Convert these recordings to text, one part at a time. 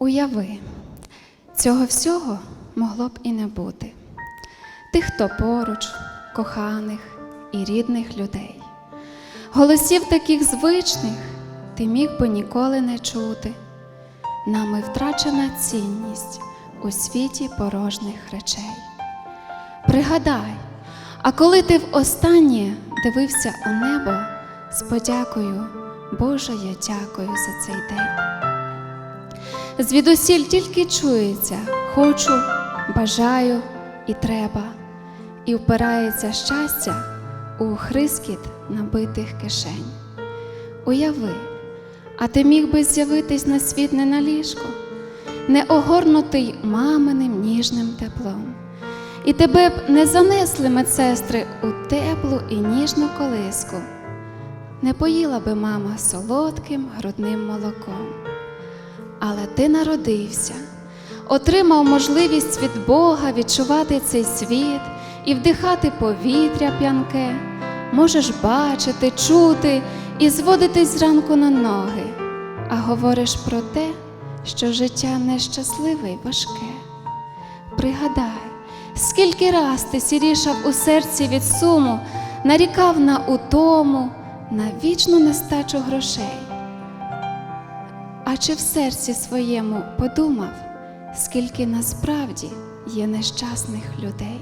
Уяви, цього всього могло б і не бути. Тих, хто поруч, коханих і рідних людей. Голосів таких звичних ти міг би ніколи не чути. Нами втрачена цінність у світі порожніх речей. Пригадай, а коли ти востаннє дивився у небо з подякою, Боже, я дякую за цей день. Звідусіль тільки чується хочу, бажаю і треба, і впирається щастя у хрискіт набитих кишень. Уяви, а ти міг би з'явитись на світ не на ліжку, не огорнутий маминим ніжним теплом. І тебе б не занесли медсестри у теплу і ніжну колиску, не поїла би мама солодким грудним молоком. Але ти народився, отримав можливість від Бога відчувати цей світ і вдихати повітря п'янке, можеш бачити, чути і зводитись зранку на ноги, а говориш про те, що життя нещасливе й важке. Пригадай, скільки раз ти сірішав у серці від суму, нарікав на утому, на вічну нестачу грошей. А чи в серці своєму подумав, скільки насправді є нещасних людей?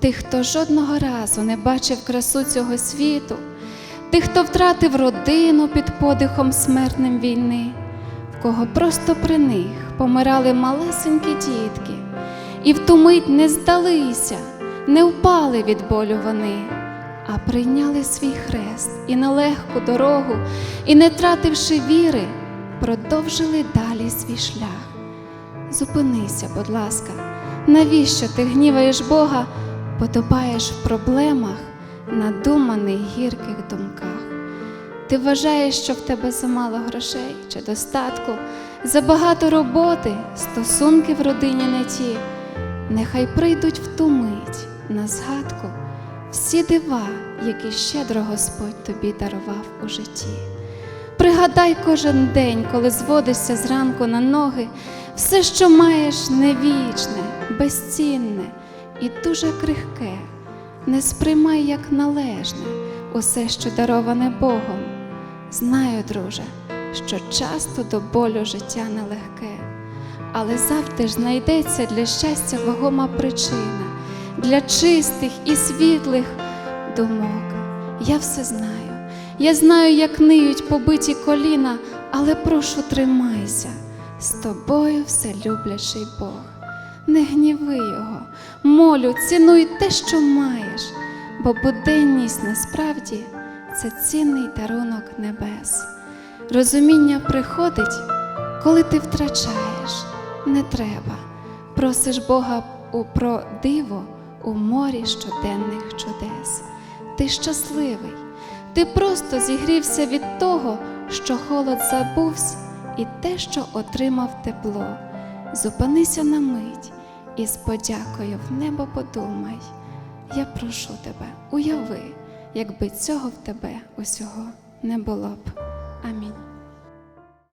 Тих, хто жодного разу не бачив красу цього світу, тих, хто втратив родину під подихом смертним війни, в кого просто при них помирали малесенькі дітки, і в ту мить не здалися, не впали від болю вони, а прийняли свій хрест і нелегку дорогу, і, не тративши віри, продовжили далі свій шлях. Зупинися, будь ласка, навіщо ти гніваєш Бога, потопаєш в проблемах, надуманих гірких думках? Ти вважаєш, що в тебе замало грошей чи достатку, забагато роботи, стосунки в родині не ті. Нехай прийдуть в ту мить на згадку всі дива, які щедро Господь тобі дарував у житті. Пригадай кожен день, коли зводишся зранку на ноги, все, що маєш, не вічне, безцінне і дуже крихке. Не сприймай як належне усе, що дароване Богом. Знаю, друже, що часто до болю життя нелегке, але завжди ж знайдеться для щастя вагома причина, для чистих і світлих думок. Я все знаю. Я знаю, як ниють побиті коліна, але прошу тримайся, з тобою все люблячий Бог. Не гніви його, молю, цінуй те, що маєш, бо буденність насправді це цінний дарунок небес. Розуміння приходить, коли ти втрачаєш, не треба. Просиш Бога про диво у морі щоденних чудес. Ти щасливий. Ти просто зігрівся від того, що холод забувсь, і те, що отримав тепло. Зупинися на мить і з подякою в небо подумай. Я прошу тебе, уяви, якби цього в тебе усього не було б. Амінь.